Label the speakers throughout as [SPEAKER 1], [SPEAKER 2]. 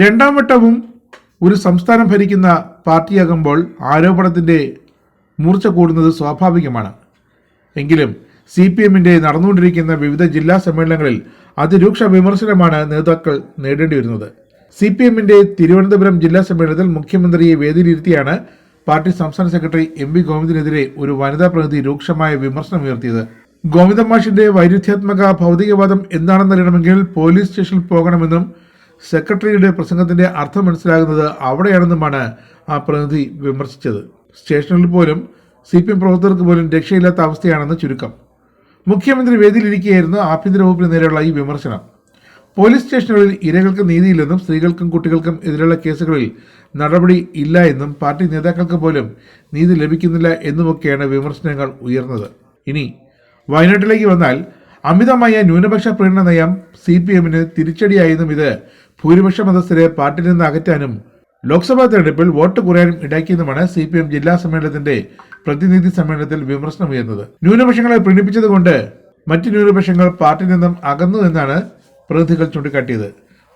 [SPEAKER 1] രണ്ടാം വട്ടവും ഒരു സംസ്ഥാനം ഭരിക്കുന്ന പാർട്ടിയാകുമ്പോൾ ആരോപണത്തിന്റെ മൂർച്ച കൂടുന്നത് സ്വാഭാവികമാണ്. എങ്കിലും സി പി എമ്മിന്റെ നടന്നുകൊണ്ടിരിക്കുന്ന വിവിധ ജില്ലാ സമ്മേളനങ്ങളിൽ അതിരൂക്ഷ വിമർശനമാണ് നേതാക്കൾ നേടേണ്ടി വരുന്നത്. സി പി എമ്മിന്റെ തിരുവനന്തപുരം ജില്ലാ സമ്മേളനത്തിൽ മുഖ്യമന്ത്രിയെ വേദിയിലിരുത്തിയാണ് പാർട്ടി സംസ്ഥാന സെക്രട്ടറി എം വി ഗോവിന്ദനെതിരെ ഒരു വനിതാ പ്രതിനിധി രൂക്ഷമായ വിമർശനം ഉയർത്തിയത്. ഗോവിന്ദമാഷിന്റെ വൈരുദ്ധ്യാത്മക ഭൗതികവാദം എന്താണെന്നറിയണമെങ്കിൽ പോലീസ് സ്റ്റേഷനിൽ പോകണമെന്നും സെക്രട്ടറിയുടെ പ്രസംഗത്തിന്റെ അർത്ഥം മനസ്സിലാകുന്നത് അവിടെയാണെന്നുമാണ് ആ പ്രതിനിധി വിമർശിച്ചത്. സ്റ്റേഷനിൽ പോലും സി പി എം പ്രവർത്തകർക്ക് പോലും രക്ഷയില്ലാത്ത അവസ്ഥയാണെന്ന് ചുരുക്കം. മുഖ്യമന്ത്രി വേദിയിലിരിക്കുകയായിരുന്നു ആഭ്യന്തര വകുപ്പിന് നേരെയുള്ള ഈ വിമർശനം. പോലീസ് സ്റ്റേഷനുകളിൽ ഇരകൾക്ക് നീതിയില്ലെന്നും സ്ത്രീകൾക്കും കുട്ടികൾക്കും എതിരെയുള്ള കേസുകളിൽ നടപടി ഇല്ല എന്നും പാർട്ടി നേതാക്കൾക്ക് പോലും നീതി ലഭിക്കുന്നില്ല എന്നുമൊക്കെയാണ് വിമർശനങ്ങൾ ഉയർന്നത്. ഇനി വയനാട്ടിലേക്ക് വന്നാൽ അമിതമായ ന്യൂനപക്ഷ പ്രീണന നയം സി പി എമ്മിന് തിരിച്ചടിയായെന്നും ഇത് ഭൂരിപക്ഷ മതസ്ഥരെ പാർട്ടിയിൽ നിന്ന് അകറ്റാനും ലോക്സഭാ തെരഞ്ഞെടുപ്പിൽ വോട്ട് കുറയാനും ഇടയാക്കിയെന്നുമാണ് സി പി എം ജില്ലാ സമ്മേളനത്തിന്റെ പ്രതിനിധി സമ്മേളനത്തിൽ വിമർശനം ഉയർന്നത് ന്യൂനപക്ഷങ്ങളെ പ്രീണിപ്പിച്ചതുകൊണ്ട് മറ്റ് ന്യൂനപക്ഷങ്ങൾ പാർട്ടിയിൽ നിന്നും അകന്നു എന്നാണ് പ്രതിനിധികൾ ചൂണ്ടിക്കാട്ടിയത്.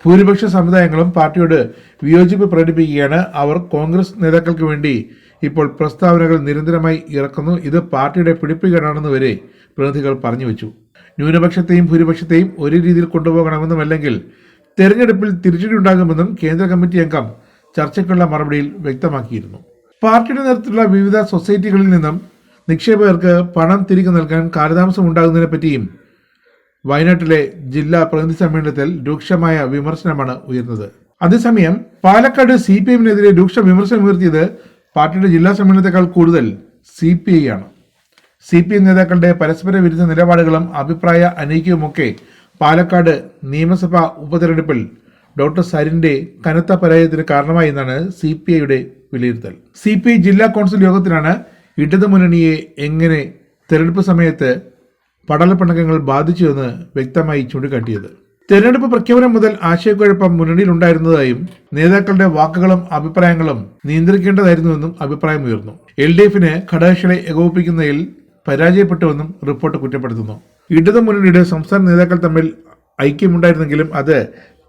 [SPEAKER 1] ഭൂരിപക്ഷ സമുദായങ്ങളും പാർട്ടിയോട് വിയോജിപ്പ് പ്രകടിപ്പിക്കുകയാണ് അവർ കോൺഗ്രസ് നേതാക്കൾക്ക് വേണ്ടി ഇപ്പോൾ പ്രസ്താവനകൾ നിരന്തരമായി ഇറക്കുന്നു. ഇത് പാർട്ടിയുടെ പിടിപ്പുകേടാണെന്ന് വരെ പ്രതിനിധികൾ പറഞ്ഞു വെച്ചു. ന്യൂനപക്ഷത്തെയും ഭൂരിപക്ഷത്തെയും ഒരു രീതിയിൽ കൊണ്ടുപോകണമെന്നും അല്ലെങ്കിൽ തെരഞ്ഞെടുപ്പിൽ തിരിച്ചടി ഉണ്ടാകുമെന്നും കേന്ദ്ര കമ്മിറ്റി അംഗം ചർച്ചയ്ക്കുള്ള മറുപടിയിൽ വ്യക്തമാക്കിയിരുന്നു. പാർട്ടിയുടെ നേതൃത്വത്തിലുള്ള വിവിധ സൊസൈറ്റികളിൽ നിന്നും നിക്ഷേപകർക്ക് പണം തിരികെ നൽകാൻ കാലതാമസം ഉണ്ടാകുന്നതിനെ പറ്റിയും വയനാട്ടിലെ ജില്ലാ പ്രതിനിധി സമ്മേളനത്തിൽ രൂക്ഷമായ വിമർശനമാണ് ഉയർന്നത്. അതേസമയം പാലക്കാട് സി പി എമ്മിനെതിരെ രൂക്ഷ വിമർശനം ഉയർത്തിയത് പാർട്ടിയുടെ ജില്ലാ സമ്മേളനത്തെക്കാൾ കൂടുതൽ സി പി ഐ ആണ്. സി പി എം നേതാക്കളുടെ പരസ്പര വിരുദ്ധ നിലപാടുകളും അഭിപ്രായ അനൈക്യവുമൊക്കെ പാലക്കാട് നിയമസഭാ ഉപതെരഞ്ഞെടുപ്പിൽ ഡോക്ടർ സരിന്റെ കനത്ത പരാജയത്തിന് കാരണമായി എന്നാണ് സി പി ഐയുടെ വിലയിരുത്തൽ. സി പി ഐ ജില്ലാ കൗൺസിൽ യോഗത്തിലാണ് ഇടതുമുന്നണിയെ എങ്ങനെ തെരഞ്ഞെടുപ്പ് സമയത്ത് പടലപ്പിണക്കങ്ങൾ ബാധിച്ചുവെന്ന് വ്യക്തമായി ചൂണ്ടിക്കാട്ടിയത്. തെരഞ്ഞെടുപ്പ് പ്രഖ്യാപനം മുതൽ ആശയക്കുഴപ്പം മുന്നണിയിലുണ്ടായിരുന്നതായും നേതാക്കളുടെ വാക്കുകളും അഭിപ്രായങ്ങളും നിയന്ത്രിക്കേണ്ടതായിരുന്നുവെന്നും അഭിപ്രായമുയർന്നു. എൽ ഡി എഫിന് ഘടകകക്ഷികളെ ഏകോപിപ്പിക്കുന്നതിൽ പരാജയപ്പെട്ടുവെന്നും റിപ്പോർട്ട് കുറ്റപ്പെടുത്തുന്നു. ഇടതു മുന്നണിയുടെ സംസ്ഥാന നേതാക്കൾ തമ്മിൽ ഐക്യമുണ്ടായിരുന്നെങ്കിലും അത്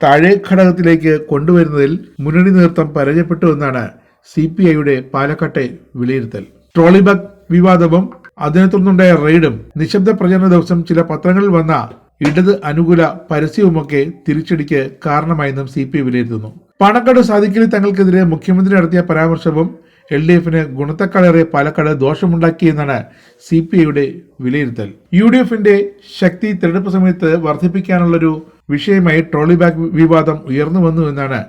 [SPEAKER 1] താഴെ ഘടകത്തിലേക്ക് കൊണ്ടുവരുന്നതിൽ മുന്നണി നേതൃത്വം പരാജയപ്പെട്ടു എന്നാണ് സി പി ഐയുടെ പാലക്കാട്ടെ വിലയിരുത്തൽ. ട്രോളിബാഗ് വിവാദവും അതിനെ തുടർന്നുണ്ടായ റെയ്ഡും നിശബ്ദ പ്രചരണ ദിവസം ചില പത്രങ്ങളിൽ വന്ന ഇടത് അനുകൂല പരസ്യവുമൊക്കെ തിരിച്ചടിക്ക് കാരണമായെന്നും സി പി ഐ വിലയിരുത്തുന്നു. പാണക്കാട് സാധിക്കലി തങ്ങൾക്കെതിരെ മുഖ്യമന്ത്രി നടത്തിയ പരാമർശവും എൽ ഡി എഫിന് ഗുണത്തെക്കാളേറെ പാലക്കാട് ദോഷമുണ്ടാക്കിയെന്നാണ് സി പി ഐയുടെ വിലയിരുത്തൽ. യു ഡി എഫിന്റെ ശക്തി തെരഞ്ഞെടുപ്പ് സമയത്ത് വർദ്ധിപ്പിക്കാനുള്ളൊരു വിഷയമായി ട്രോളി ബാഗ് വിവാദം ഉയർന്നു വന്നു എന്നാണ്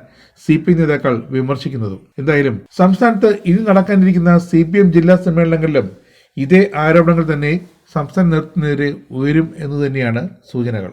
[SPEAKER 1] സി പി നേതാക്കൾ വിമർശിക്കുന്നതും. എന്തായാലും സംസ്ഥാനത്ത് ഇനി നടക്കാനിരിക്കുന്ന സി പി എം ജില്ലാ സമ്മേളനങ്ങളിലും ഇതേ ആരോപണങ്ങൾ തന്നെ സംസ്ഥാന നേതൃത്വത്തിനെതിരെ ഉയരും എന്ന് തന്നെയാണ് സൂചനകൾ.